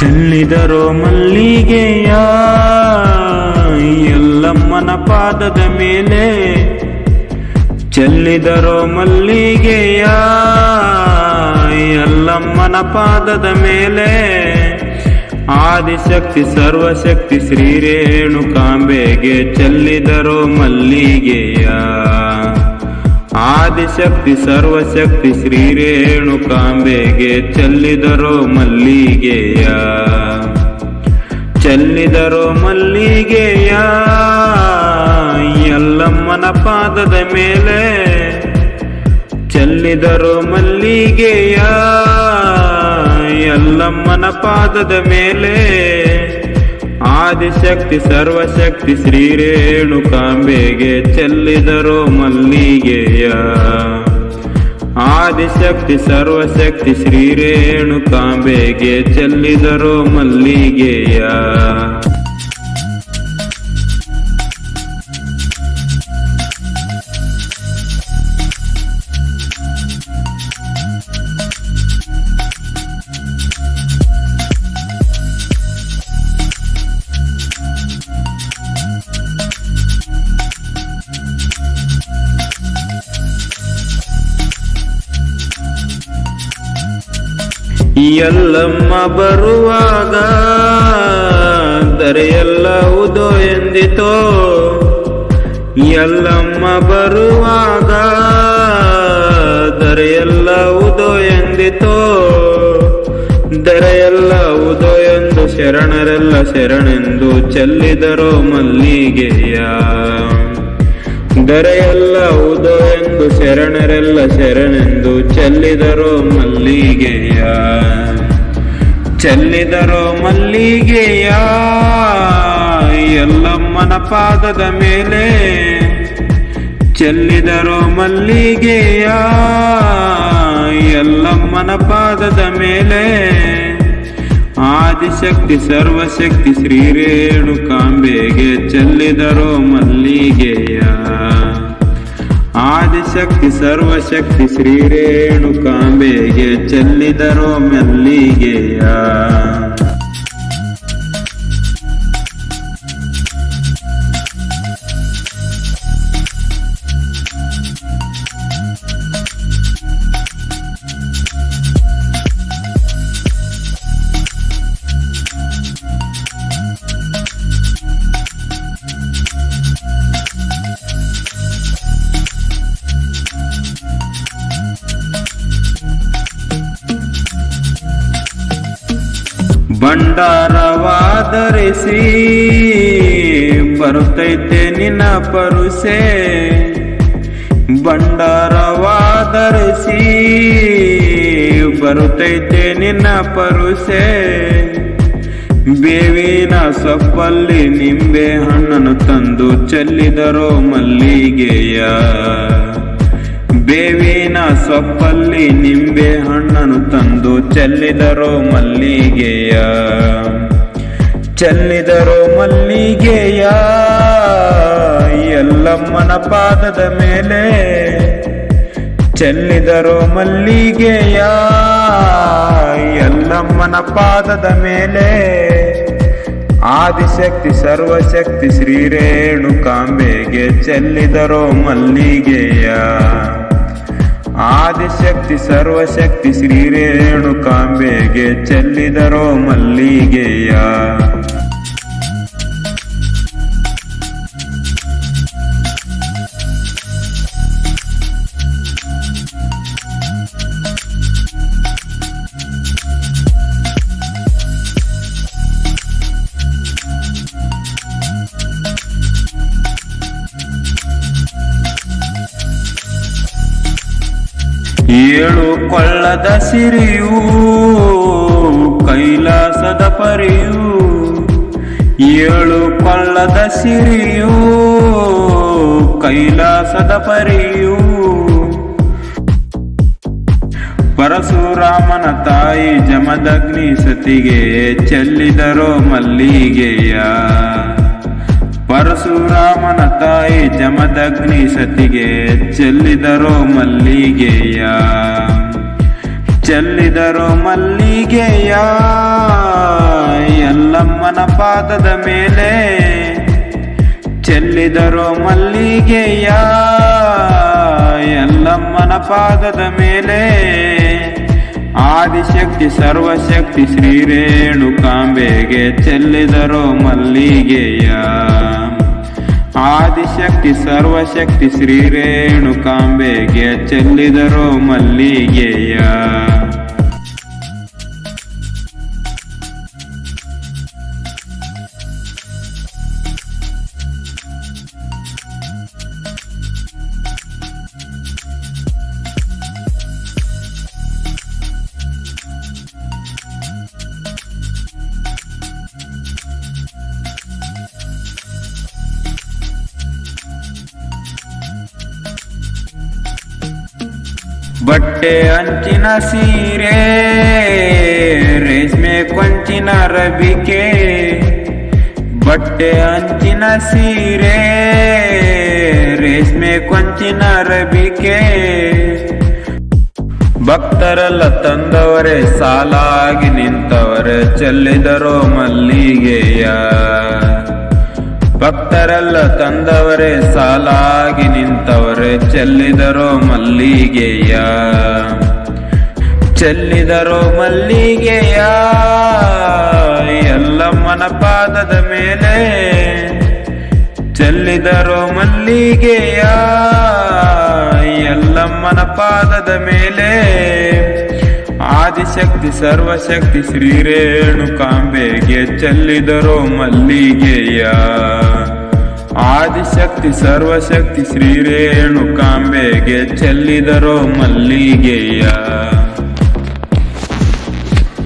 ಚೆಲ್ಲಿದರೋ ಮಲ್ಲಿಗೆಯ ಎಲ್ಲಮ್ಮನ ಪಾದದ ಮೇಲೆ ಚೆಲ್ಲಿದರೋ ಮಲ್ಲಿಗೆಯ ಎಲ್ಲಮ್ಮನ ಪಾದದ ಮೇಲೆ ಆದಿಶಕ್ತಿ ಸರ್ವಶಕ್ತಿ ಶ್ರೀ ರೇಣುಕಾಂಬೆಗೆ ಚೆಲ್ಲಿದರೋ ಮಲ್ಲಿಗೆಯ. ಆದಿಶಕ್ತಿ ಸರ್ವಶಕ್ತಿ ಶ್ರೀ ರೇಣುಕಾಂಬೆಗೆ ಚೆಲ್ಲಿದರೋ ಮಲ್ಲಿಗೆಯ. ಚೆಲ್ಲಿದರೋ ಮಲ್ಲಿಗೆಯ. ಎಲ್ಲಮ್ಮನ ಪಾದದ ಮೇಲೆ ಚೆಲ್ಲಿದರೋ ಮಲ್ಲಿಗೆಯ. ಎಲ್ಲಮ್ಮನ ಪಾದದ ಮೇಲೆ ಆದಿಶಕ್ತಿ ಸರ್ವಶಕ್ತಿ ಶ್ರೀ ರೇಣುಕಾಂಬೆಗೆ ಚೆಲ್ಲಿದರು ಮಲ್ಲಿಗೆಯ. ಆದಿಶಕ್ತಿ ಸರ್ವಶಕ್ತಿ ಶ್ರೀ ರೇಣುಕಾಂಬೆಗೆ ಚೆಲ್ಲಿದರು ಮಲ್ಲಿಗೆಯ. ಎಲ್ಲಮ್ಮ ಬರುವಾಗ ದರೆಯೆಲ್ಲ ಉದೋ ಎಂದಿತೋ. ಎಲ್ಲಮ್ಮ ಬರುವಾಗ ದರೆಯೆಲ್ಲ ಉದೋ ಎಂದಿತೋ. ದರೆಯೆಲ್ಲ ಉದೋ ಎಂದು ಶರಣರೆಲ್ಲ ಶರಣೆಂದು ಚೆಲ್ಲಿದರೋ ಮಲ್ಲಿಗೆಯ. ದರೆಯೆಲ್ಲ ಉದೋ ಎಂದು ಶರಣರೆಲ್ಲ ಶರಣೆಂದು ಚೆಲ್ಲಿದರೋ ಮಲ್ಲಿಗೆಯ. ಚೆಲ್ಲಿದರೋ ಮಲ್ಲಿಗೆಯ. ಎಲ್ಲಮ್ಮನ ಪಾದದ ಮೇಲೆ ಚೆಲ್ಲಿದರೋ ಮಲ್ಲಿಗೆಯ. ಎಲ್ಲಮ್ಮನ ಪಾದದ ಮೇಲೆ ಆದಿಶಕ್ತಿ ಸರ್ವಶಕ್ತಿ ಶ್ರೀ ರೇಣುಕಾಂಬೆಗೆ ಚೆಲ್ಲಿದರೋ ಮಲ್ಲಿಗೆಯ. ಆದಿಶಕ್ತಿ ಸರ್ವಶಕ್ತಿ ಶ್ರೀ ರೇಣುಕಾಂಬೆಗೆ ಚೆಲ್ಲಿದರೋ ಮಲ್ಲಿಗೆಯ ಭಂಡಾರವಾದರಿಸಿ ಬರುತ್ತೈತೆ ನಿನ್ನ ಪರುಸೆ. ಭಂಡಾರವಾದರಿಸಿ ಬರುತ್ತೈತೆ ನಿನ್ನ ಪರುಸೆ. ಬೇವಿನ ಸೊಪ್ಪಲ್ಲಿ ನಿಂಬೆ ಹಣ್ಣನ್ನು ತಂದು ಚೆಲ್ಲಿದರೋ ಮಲ್ಲಿಗೆಯ. ಬೇವಿನ ಸೊಪ್ಪಲ್ಲಿ ನಿಂಬೆ ಹಣ್ಣನ್ನು ತಂದು ಚೆಲ್ಲಿದರು ಮಲ್ಲಿಗೆಯ. ಚೆಲ್ಲಿದರು ಮಲ್ಲಿಗೆಯ. ಎಲ್ಲಮ್ಮನ ಪಾದದ ಮೇಲೆ ಚೆಲ್ಲಿದರು ಮಲ್ಲಿಗೆಯ. ಎಲ್ಲಮ್ಮನ ಪಾದದ ಮೇಲೆ ಆದಿಶಕ್ತಿ ಸರ್ವಶಕ್ತಿ ಶ್ರೀ ರೇಣುಕಾಂಬೆಗೆ ಚೆಲ್ಲಿದರೋ ಮಲ್ಲಿಗೆಯ. ಆದಿಶಕ್ತಿ ಸರ್ವಶಕ್ತಿ ಶ್ರೀ ರೇಣುಕಾಂಬೆಗೆ ಚೆಲ್ಲಿದರೋ ಮಲ್ಲಿಗೆಯ ಏಳು ಕೊಳ್ಳದ ಸಿರಿಯೂ, ಕೈಲಾಸದ ಪರಿಯೂ. ಏಳು ಕೊಳ್ಳದ ಸಿರಿಯೂ, ಕೈಲಾಸದ ಪರಿಯೂ. ಪರಶುರಾಮನ ತಾಯಿ ಜಮದಗ್ನಿ ಸತಿಗೆ ಚೆಲ್ಲಿದರೋ ಮಲ್ಲಿಗೆಯ. ಪರಶುರಾಮನ ತಾಯಿ ಜಮದಗ್ನಿ ಸತಿಗೆ ಚೆಲ್ಲಿದರೋ ಮಲ್ಲಿಗೆಯ. ಚೆಲ್ಲಿದರೋ ಮಲ್ಲಿಗೆಯ. ಎಲ್ಲಮ್ಮನ ಪಾದದ ಮೇಲೆ ಚೆಲ್ಲಿದರೋ ಮಲ್ಲಿಗೆಯ. ಎಲ್ಲಮ್ಮನ ಪಾದದ ಮೇಲೆ ಆದಿಶಕ್ತಿ, ಸರ್ವಶಕ್ತಿ ಶ್ರೀರೇಣುಕಾಂಬೆಗೆ ಚೆಲ್ಲಿದರೋ ಮಲ್ಲಿಗೆಯ. ಆದಿಶಕ್ತಿ ಸರ್ವಶಕ್ತಿ ಶ್ರೀ ರೇಣುಕಾಂಬೆಗೆ ಚೆಲ್ಲಿದರು ಮಲ್ಲಿಗೆಯ. ಬಟ್ಟೆ ಅಂಚಿನ ಸೀರೆ ರೇಷ್ಮೆ ಕೊಂಚಿನ ರಬಿಕೆ. ಬಟ್ಟೆ ಅಂಚಿನ ಸೀರೆ ರೇಷ್ಮೆ ಕೊಂಚಿನ ರಬಿಕೆ. ಭಕ್ತರೆಲ್ಲ ತಂದವರೇ, ಸಾಲಾಗಿ ನಿಂತವರೇ ಚೆಲ್ಲಿದರೋ ಮಲ್ಲಿಗೆಯ ಭಕ್ತರೆಲ್ಲ ತಂದವರೇ, ಸಾಲಾಗಿ ನಿಂತವರೇ, ಚೆಲ್ಲಿದರೋ ಮಲ್ಲಿಗೆಯ. ಚೆಲ್ಲಿದರೋ ಮಲ್ಲಿಗೆಯ. ಎಲ್ಲಮ್ಮನ ಪಾದದ ಮೇಲೆ ಚೆಲ್ಲಿದರೋ ಮಲ್ಲಿಗೆಯ. ಎಲ್ಲಮ್ಮನ ಪಾದದ ಮೇಲೆ ಆದಿಶಕ್ತಿ, ಸರ್ವಶಕ್ತಿ ಶ್ರೀ ರೇಣುಕಾಂಬೆಗೆ ಚೆಲ್ಲಿದರೋ ಮಲ್ಲಿಗೆಯ. ಆದಿಶಕ್ತಿ ಸರ್ವಶಕ್ತಿ ಶ್ರೀ ರೇಣುಕಾಂಬೆಗೆ ಚೆಲ್ಲಿದರೋ ಮಲ್ಲಿಗೆಯ